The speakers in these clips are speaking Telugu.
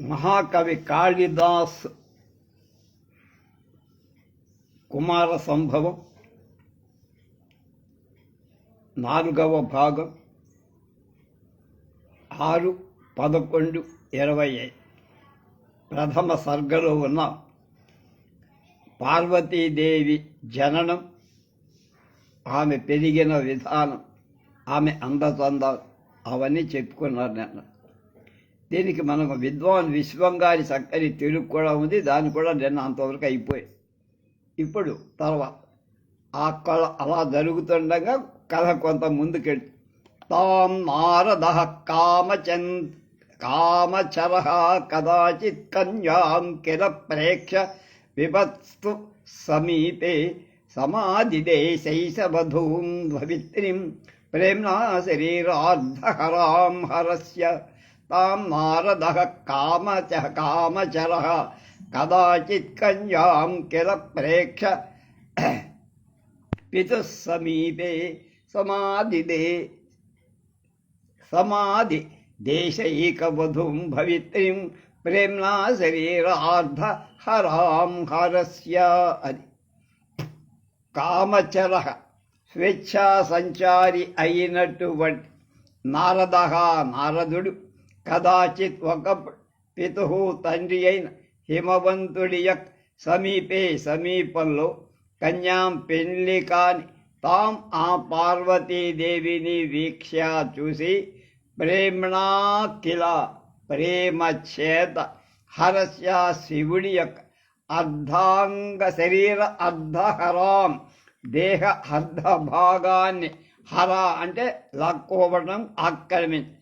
మహాకవి కాళిదాస్ కుమార సంభవం నాలుగవ భాగం ఆరు పదకొండు ఇరవై ప్రథమ సర్గలో ఉన్న పార్వతీదేవి జననం ఆమె పెరిగిన విధానం ఆమె అందచందాలు అవన్నీ చెప్పుకున్నారు నేను. దీనికి మనకు విద్వాన్ విశ్వం గారి చక్కని తెలుగు కూడా ఉంది దాన్ని కూడా నిన్న అంతవరకు అయిపోయింది ఇప్పుడు తర్వాత ఆ కళ అలా జరుగుతుండగా కథ కొంత ముందుకెళ్ళి తాం నారద కామచన్ కామచర కదాచిత్ కన్యాం కిల ప్రేక్ష విభత్స్తు సమీపే సమాధిదేశైసవధూం భవిత్రిం ప్రేమ్నా శరీరార్ధహరాం హరస్య తాం నారద కామచ కామచర కదాచిత్ కన్యాం కిల ప్రేక్ష పితుः సమీపే సమాధిదే సమాధి దేశైకవధుం భవిత్రిం ప్రేమ్నా శరీరార్ధ హరాం హరస్య అది. కామచర స్వేచ్ఛా సంచారి అయినటువంటి నారద నారదుడు కదాచిత్ ఒక పితు తండ్రి అయిన హిమవంతుడి యొక్క సమీపే సమీపంలో కన్యాం పెళ్ళి కాని తాం ఆ పార్వతీదేవిని వీక్ష చూసి ప్రేమణాఖిల కిల హరస్య శివుడి యొక్క అర్ధాంగ శరీర అర్ధహరాం దేహ అర్ధ భాగాన్ని హర అంటే లాక్కోవడం ఆక్రమించి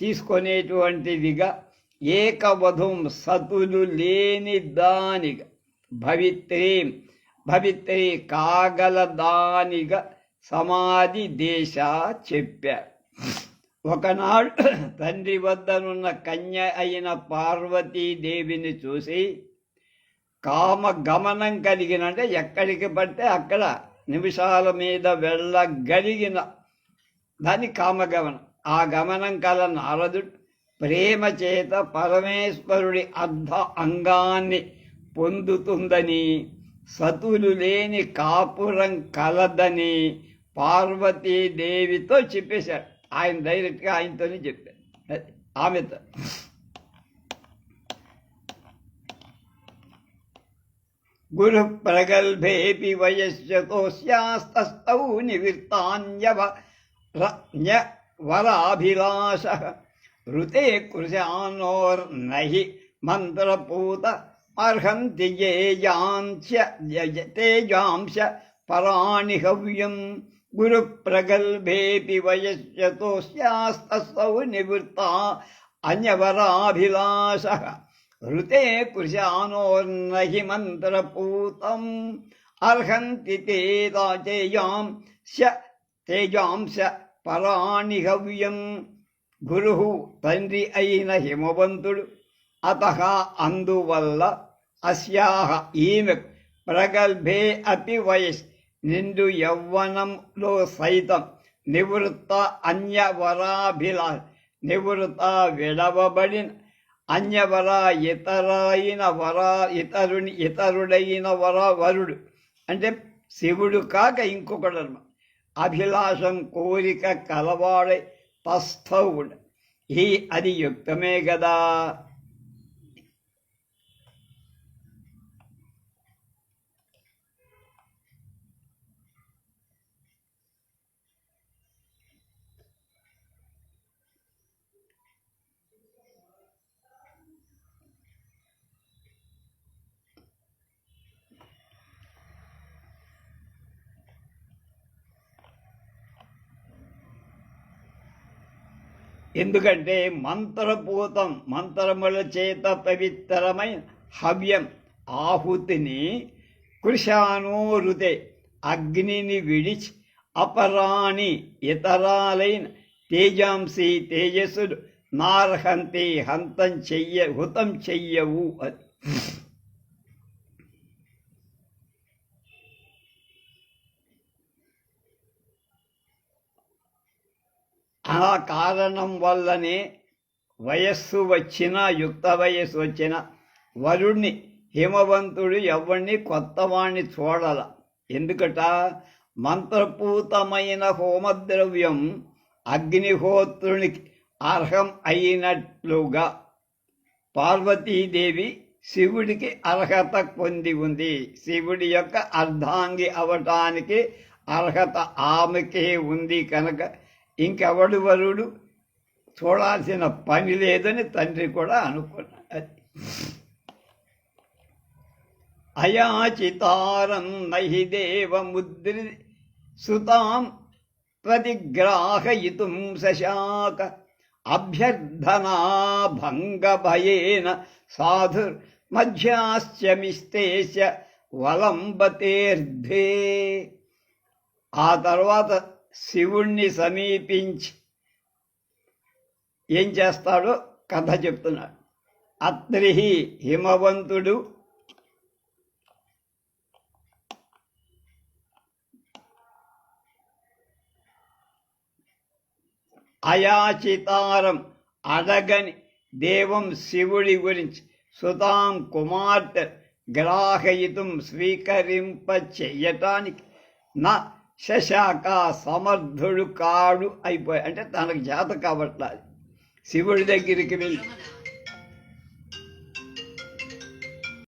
తీసుకునేటువంటిదిగా ఏకవధుం సతులు లేని దానిగా భవిత్రీం భవిత్రి కాగలదానిగా సమాధి దేశ చెప్పారు ఒకనాడు తండ్రి వద్దనున్న కన్య అయిన పార్వతీదేవిని చూసి కామ గమనం కలిగిన అంటే ఎక్కడికి పడితే అక్కడ నిమిషాల మీద వెళ్ళగలిగిన దాని కామగమనం. ఆ గమనం కల నారదుడు ప్రేమ చేత పరమేశ్వరుడి అర్ధ అంగాన్ని పొందుతుందని సతులు లేని కాపురం కలదని పార్వతీదేవితో చెప్పేశాడు. ఆయన డైరెక్ట్గా ఆయనతోనే చెప్పాడు. ఆమెతో. గురు ప్రగల్భేపి వయస్యతోస్యాస్తౌ నివృత్తాన్యవ వరాభిలాష ఋతే కృశానోర్నహి మంత్రపూత అర్హంతి యేయాంశ తేజాంశ పరాణి హవ్యం గురు ప్రగల్భేపి వయస్యతోస్యాస్తౌ నివృత్తా అన్యవరాభిలాష ఋతే కృశానోర్నహి మంత్రపూతం అర్హంతి తేజాంశ తేజాంశ పరాణి పరాణిహవ్యం. గురు తండ్రి అయిన హిమవంతుడు. అత అందువల్ల అస్యాహ ఈమె ప్రగల్భే అతి వయస్. నిండు యవ్వనంలో సైతం నివృత్త అన్యవరాభిలా నివృత్త విడవబడిన అన్యవర ఇతరైన వర ఇతరుని ఇతరుడైన వర వరుడు అంటే శివుడు కాక ఇంకొకడు అభిలాషం కోరిక కలవాడై పస్థవుడు. ఈ అది యుక్తమే కదా ఎందుకంటే మంత్రపూతం మంత్రముల చేత పవిత్రమైన హవ్యం. ఆహుతిని కృషానోరుతే అగ్నిని విడిచి అపరాణి ఇతరాలైన తేజాంసి తేజస్సుడు నార్హంతి హంతం చెయ్య హుతం చెయ్యవు అది. ఆ కారణం వల్లనే వయస్సు వచ్చిన యుక్త వయస్సు వచ్చిన వరుణ్ణి హిమవంతుడు ఎవరిని కొత్తవాణ్ణి చూడాల. ఎందుకట? మంత్రపూతమైన హోమద్రవ్యం అగ్నిహోత్రునికి అర్హం అయినట్లుగా పార్వతీదేవి శివుడికి అర్హత పొంది ఉంది. శివుడి యొక్క అర్ధాంగి అవటానికి అర్హత ఆమెకే ఉంది కనుక ఇంకెవడు వరుడు? చూడాల్సిన పని లేదని తండ్రి కూడా అనుకున్నాడు. అయాచితారం నహి దేవముద్రి సుతాం ప్రతిగ్రాహయితుం శశాక అభ్యర్థనా భంగభయేన సాధుర్ మధ్యాశ్చమిస్తేశ వలంబతేర్ధే. ఆ తర్వాత శివుణ్ణి సమీపించి ఏం చేస్తాడో కథ చెప్తున్నాడు. అత్రి హిమవంతుడు. అయాచితారం అడగని దేవం శివుడి గురించి. సుతాం కుమార్తె గ్రాహయితం స్వీకరింప చెయ్యటానికి నా శశాక సమర్థుడు కాడు అయిపోయి అంటే తనకు చేత కాబట్టాలి శివుడి దగ్గరికి వెళ్ళి